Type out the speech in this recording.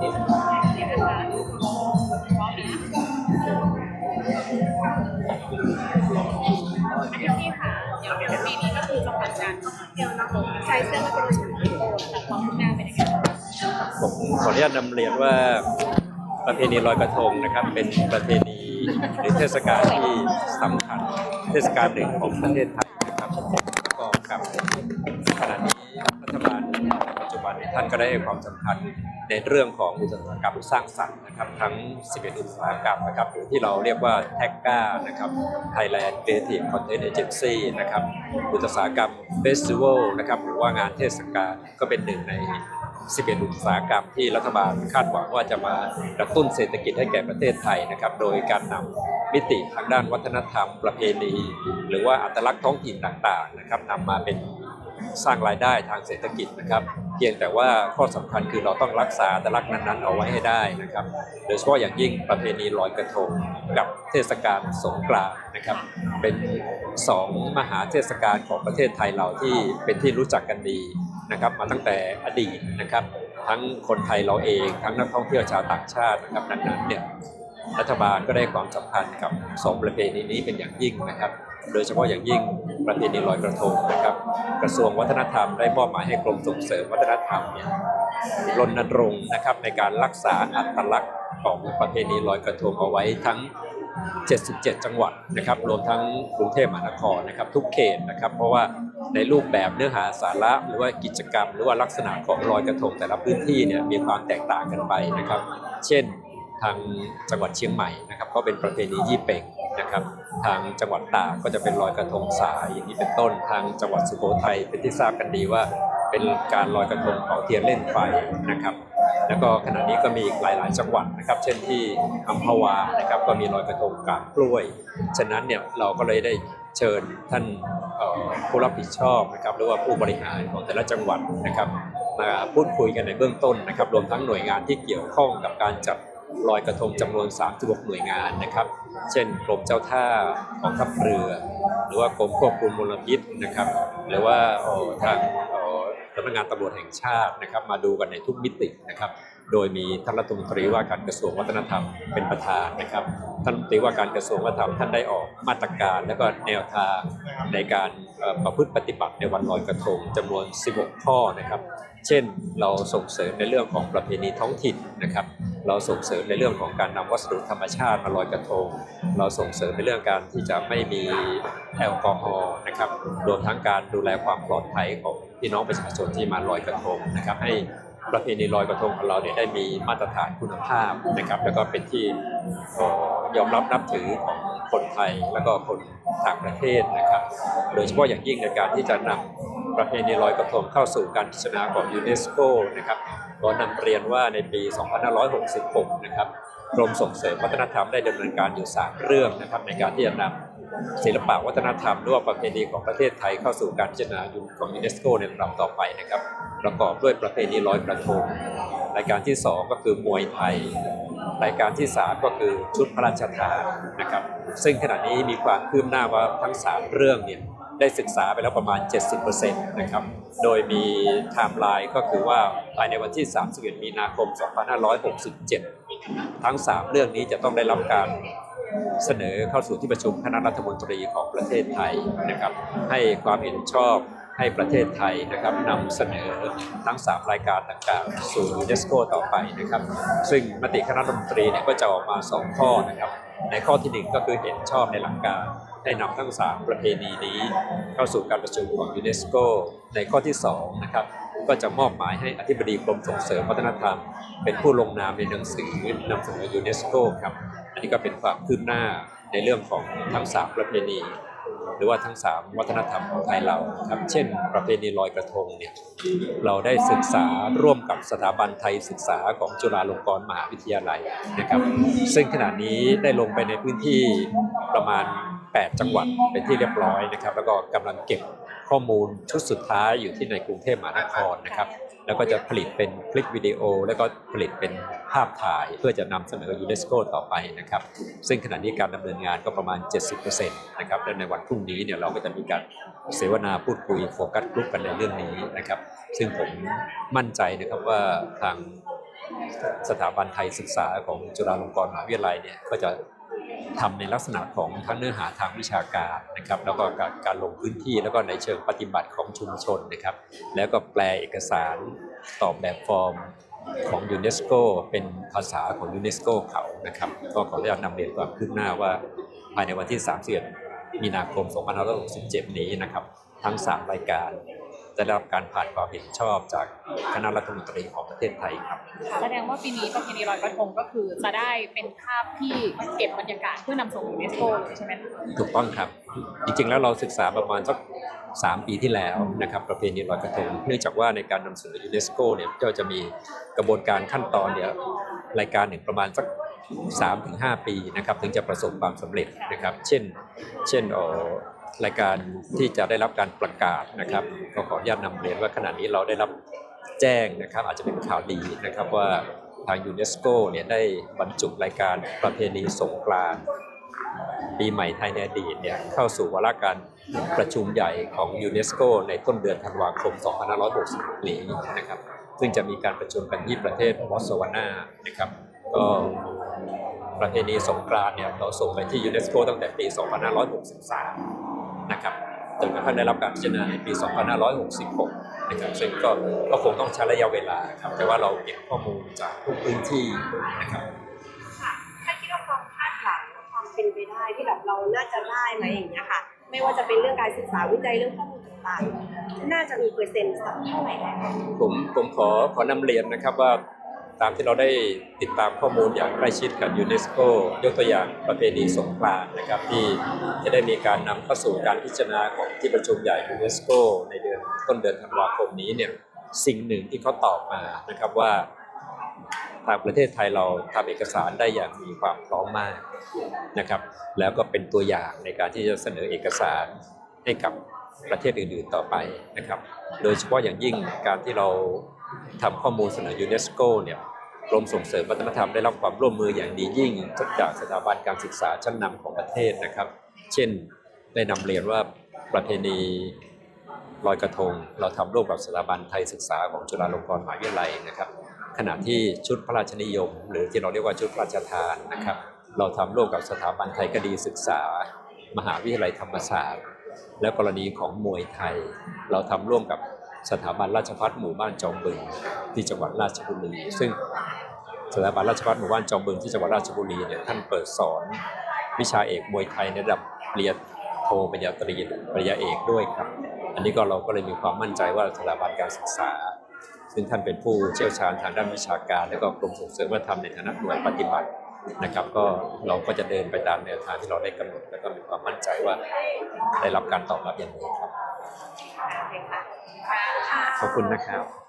พี่ค่ะเดี๋ยวเดี๋ยวปีนี้ก็คือจะผ่านการท่องเที่ยวนะคะใช้เสื้อมาเป็นชุดโตแต่ความคืบหน้าเป็นยังไงบ้างผมขออนุญาตนำเรียนว่าประเพณีลอยกระทงนะครับ เป็นประเพณีหรือเทศกาลที่สำคัญเทศกาลหนึ่งของประเทศไทยนะครับก็กับขณะนี้ันท่านก็ได้ให้ความสำคัญในเรื่องของอุตสาหกรรมสร้างสรรค์นะครับทั้ง 11 อุตสาหกรรมนะครับหรือที่เราเรียกว่าแท็กก้านะครับ Thailand Creative Content Agency นะครับอุตสาหกรรมเฟสติวัลนะครับหรือว่างานเทศกาลก็เป็นหนึ่งใน 11 อุตสาหกรรมที่รัฐบาลคาดหวังว่าจะมากระตุ้นเศรษฐกิจให้แก่ประเทศไทยนะครับโดยการนำมิติทางด้านวัฒนธรรม ประเพณี หรือว่าอัตลักษณ์ท้องถิ่นต่างๆนะครับนำมาเป็นสร้างรายได้ทางเศรษฐกิจนะครับ พียงแต่ว่าข้อสำคัญคือเราต้องรักษาอัตลักษณ์นั้นๆ เอาไว้ให้ได้นะครับ โดยเฉพาะอย่างยิ่งประเพณีลอยกระทงกับเทศกาลสงกรานต์นะครับ เป็นสองมหาเทศกาลของประเทศไทยเราที่เป็นที่รู้จักกันดีนะครับมาตั้งแต่อดีตนะครับ ทั้งคนไทยเราเองทั้งนักท่องเที่ยวชาวต่างชาตินะครับดังนั้นเนี่ยรัฐบาลก็ได้ความสำคัญกับสองประเพณีนี้เป็นอย่างยิ่งนะครับ โดยเฉพาะอย่างยิ่ง ประเพณีลอยกระทงนะครับ กระทรวงวัฒนธรรมได้มอบหมายให้กรมส่งเสริมวัฒนธรรมเนี่ยรณรงค์นะครับในการรักษาอัตลักษณ์ของประเพณีลอยกระทงเอาไว้ทั้ง 77 จังหวัดนะครับ รวมทั้งกรุงเทพมหานครนะครับ ทุกเขตนะครับ เพราะว่าในรูปแบบเนื้อหาสาระหรือว่ากิจกรรม หรือว่าลักษณะของลอยกระทงแต่ละพื้นที่เนี่ยมีความแตกต่างกันไปนะครับ เช่นทางจังหวัดเชียงใหม่นะครับก็เป็นประเพณียี่เป่ง นะครับ ทางจังหวัดตากก็จะเป็นลอยกระทงสายอย่างนี้เป็นต้นทางจังหวัดสุโขทัยเป็นที่ทราบกันดีว่า เป็นการลอยกระทงเผาเทียนเล่นไฟนะครับ แล้วก็ขณะนี้ก็มีอีกหลาย ๆ จังหวัดนะครับ เช่นที่อัมพวานะครับก็มีลอยกระทงกางกล้วย ฉะนั้นเนี่ยเราก็เลยได้เชิญท่านผู้รับผิดชอบนะครับหรือว่าผู้บริหารของแต่ละจังหวัดนะครับ มาพูดคุยกันในเบื้องต้นนะครับ รวมทั้งหน่วยงานที่เกี่ยวข้องกับการจัด ลอยกระทงจำนวน 36 หน่วยงานนะครับ เช่นกรมเจ้าท่าของทัพเรือ หรือว่ากรมควบคุมมลพิษนะครับ หรือว่าทางสำนักงานตำรวจแห่งชาตินะครับ มาดูกันในทุกมิตินะครับ โดยมีท่านรัฐมนตรีว่าการกระทรวงวัฒนธรรมเป็นประธานนะครับ ท่านรัฐมนตรีว่าการกระทรวงวัฒนธรรมท่านได้ออกมาตรการ และก็แนวทางในการประพฤติปฏิบัติในวันลอยกระทงจำนวน 16 ข้อนะครับ เช่นเราส่งเสริมในเรื่องของประเพณีท้องถิ่นนะครับ เราส่งเสริมในเรื่องของการนำวัสดุธรรมชาติมาลอยกระทง เราส่งเสริมในเรื่องการที่จะไม่มีแอลกอฮอล์นะครับรวมทั้งการดูแลความปลอดภัยของพี่น้องประชาชนที่มาลอยกระทงนะครับให้ ประเพณีลอยกระทงของเราเนี่ยได้มีมาตรฐานคุณภาพนะครับ แล้วก็เป็นที่ยอมรับนับถือของคนไทยแล้วก็คนต่างประเทศนะครับ โดยเฉพาะอย่างยิ่งในการที่จะนำประเพณีลอยกระทงเข้าสู่การพิจารณาของยูเนสโกนะครับก็นำเรียนว่าในปี 2566 นะครับ กรมส่งเสริมวัฒนธรรมได้ดำเนินการอยู่ 3 เรื่องนะครับในการที่จะนำศิลปะวัฒนธรรมหรือว่าประเพณีของประเทศไทยเข้าสู่การพิจารณาอยู่ของยูเนสโกในลำดับต่อไปนะครับ ประกอบด้วยประเพณีลอยกระทงรายการที่ 2 ก็คือมวยไทย รายการที่ 3 ก็คือชุดพระราชทานนะครับ ซึ่งขณะนี้มีความคืบหน้าว่าทั้ง 3 เรื่องเนี่ยได้ศึกษาไปแล้วประมาณ 70%นะครับ โดยมีไทม์ไลน์ก็คือว่าภายในวันที่ 31 มีนาคม 2567 ทั้ง 3 เรื่องนี้จะต้องได้รับการเสนอเข้าสู่ที่ประชุมคณะรัฐมนตรีของประเทศไทยนะครับ ให้ความเห็นชอบ ให้ประเทศไทยนะครับนำเสนอทั้ง 3 รายการต่างๆ สู่ยูเนสโกต่อไปนะครับ ซึ่งมติคณะรัฐมนตรีเนี่ยก็จะออกมา 2 ข้อนะครับ ในข้อที่ 1 ก็คือเห็นชอบในหลักการให้นำทั้ง 3 ประเพณีนี้ เข้าสู่การประชุมของยูเนสโกในข้อที่2นะครับก็จะมอบหมายให้อธิบดีกรมส่งเสริมวัฒนธรรม เป็นผู้ลงนามในหนังสือนำเสนอยูเนสโกครับ อันนี้ก็เป็นความคืบหน้าในเรื่องของทั้ง 3 ประเพณี หรือว่าทั้ง 3 วัฒนธรรมของไทยเราครับเช่น ประเพณีลอยกระทงเนี่ยเราได้ศึกษาร่วมกับสถาบันไทยศึกษาของจุฬาลงกรณ์มหาวิทยาลัยนะครับซึ่งขณะนี้ได้ลงไปในพื้นที่ประมาณ 8 จังหวัดเป็นที่เรียบร้อยนะครับ แล้วก็กำลังเก็บข้อมูลชุดสุดท้ายอยู่ที่ในกรุงเทพมหานครนะครับ แล้วก็จะผลิตเป็นคลิปวิดีโอ แล้วก็ผลิตเป็นภาพถ่ายเพื่อจะนำเสนอยูเนสโกต่อไปนะครับ ซึ่งขณะนี้การดำเนินงานก็ประมาณ 70%นะครับและในวันพรุ่งนี้เนี่ยเราก็จะมีการเสวนาพูดคุยโฟกัสกลุ่มกันในเรื่องนี้นะครับ ซึ่งผมมั่นใจนะครับว่าทางสถาบันไทยศึกษาของจุฬาลงกรณ์มหาวิทยาลัยเนี่ยก็จะ ทำในลักษณะของทั้งเนื้อหาทางวิชาการนะครับแล้วก็การการลงพื้นที่แล้วก็ในเชิงปฏิบัติของชุมชนนะครับ แล้วก็แปลเอกสารตอบแบบฟอร์มของยูเนสโกเป็นภาษาของยูเนสโกเขานะครับก็ขออนุญาตนำเรียนความคืบหน้าว่าภายในวันที่ 31 มีนาคม 2567 นี้นะครับ ทั้ง 3 รายการ ได้รับการผ่านความเห็นชอบจากคณะรัฐมนตรีของประเทศไทยครับ แสดงว่าปีนี้ประเพณีลอยกระทงก็คือจะได้เป็นภาพที่เก็บบรรยากาศเพื่อนำส่งยูเนสโกเลยใช่ไหมคะถูกต้องครับ จริงๆแล้วเราศึกษาประมาณสักสามปีที่แล้วนะครับประเพณีลอยกระทงเนื่องจากว่าในการนำเสนอยูเนสโกเนี่ยก็จะมีกระบวนการขั้นตอนเนี่ยรายการหนึ่งประมาณสัก3-5ถึง5ปีนะครับถึงจะประสบความสำเร็จนะครับ เช่น เช่นเอ่อ รายการที่จะได้รับการประกาศนะครับก็ขออนุญาตนำเรียนว่าขณะนี้เราได้รับแจ้งนะครับ อาจจะเป็นข่าวดีนะครับว่าทางยูเนสโกเนี่ยได้บรรจุรายการประเพณีสงกรานต์ปีใหม่ไทยในอดีตเนี่ยเข้าสู่วาระการประชุมใหญ่ของยูเนสโกในต้นเดือนธันวาคม 2560 นี้นะครับ ซึ่งจะมีการประชุมกันที่ประเทศบอตสวานานะครับ ก็ประเพณีสงกรานต์เนี่ยเราส่งไปที่ยูเนสโกตั้งแต่ปี 2563 นะครับจนกระทั่งได้รับการพิจารณาในปี 2566 นะครับซึ่งก็ก็คงต้องใช้ระยะเวลาครับแต่ว่าเราเก็บข้อมูลจากทุกพื้นที่นะครับค่ะถ้าคิดว่าความคาดหวังความเป็นไปได้ที่แบบเราน่าจะได้ไหมอย่างเงี้ยค่ะไม่ว่าจะเป็นเรื่องการศึกษาวิจัยเรื่องข้อมูลต่างๆ น่าจะมีเปอร์เซ็นต์สักเท่าไหร่ได้คะผมผมขอขอนำเรียนนะครับว่า ตามที่เราได้ติดตามข้อมูลอย่างใกล้ชิดกับยูเนสโกยกตัวอย่างประเพณีสงกรานต์นะครับที่จะได้มีการนำเข้าสู่การพิจารณาของที่ประชุมใหญ่ยูเนสโกในเดือนต้นเดือนธันวาคมนี้เนี่ยสิ่งหนึ่งที่เขาตอบมานะครับว่าทางประเทศไทยเราทำเอกสารได้อย่างมีความพร้อมมากนะครับ แล้วก็เป็นตัวอย่างในการที่จะเสนอเอกสารให้กับ ประเทศอื่นๆต่อไปนะครับ โดยเฉพาะอย่างยิ่งการที่เราทำข้อมูลเสนอยูเนสโกเนี่ยกรมส่งเสริมวัฒนธรรมได้รับความร่วมมืออย่างดียิ่งจากสถาบันการศึกษาชั้นนำของประเทศนะครับ เช่นได้นำเรียนว่าประเพณีลอยกระทง เราทำร่วมกับสถาบันไทยศึกษาของจุฬาลงกรณ์มหาวิทยาลัยนะครับ ขณะที่ชุดพระราชนิยม หรือที่เราเรียกว่าชุดพระราชทานนะครับ เราทำร่วมกับสถาบันไทยคดีศึกษา มหาวิทยาลัยธรรมศาสตร์ และกรณีของมวยไทย เราทำร่วมกับสถาบันราชภัฏหมู่บ้านจอมบึงที่จังหวัดราชบุรีซึ่งสถาบันราชภัฏหมู่บ้านจอมบึงที่จังหวัดราชบุรีเนี่ยท่านเปิดสอนวิชาเอกมวยไทยในระดับปริญญาโทปริญญาตรีปริญญาเอกด้วยครับ อันนี้ก็เราก็เลยมีความมั่นใจว่าสถาบันการศึกษา ซึ่งท่านเป็นผู้เชี่ยวชาญทางด้านวิชาการ และก็กรมส่งเสริมวัฒนธรรมในฐานะหน่วยปฏิบัติ นะครับก็เราก็จะเดินไปตามแนวทางที่เราได้กำหนดแล้วก็มีความมั่นใจว่าได้รับการตอบรับอย่างดีครับโอเคค่ะขอบคุณนะครับ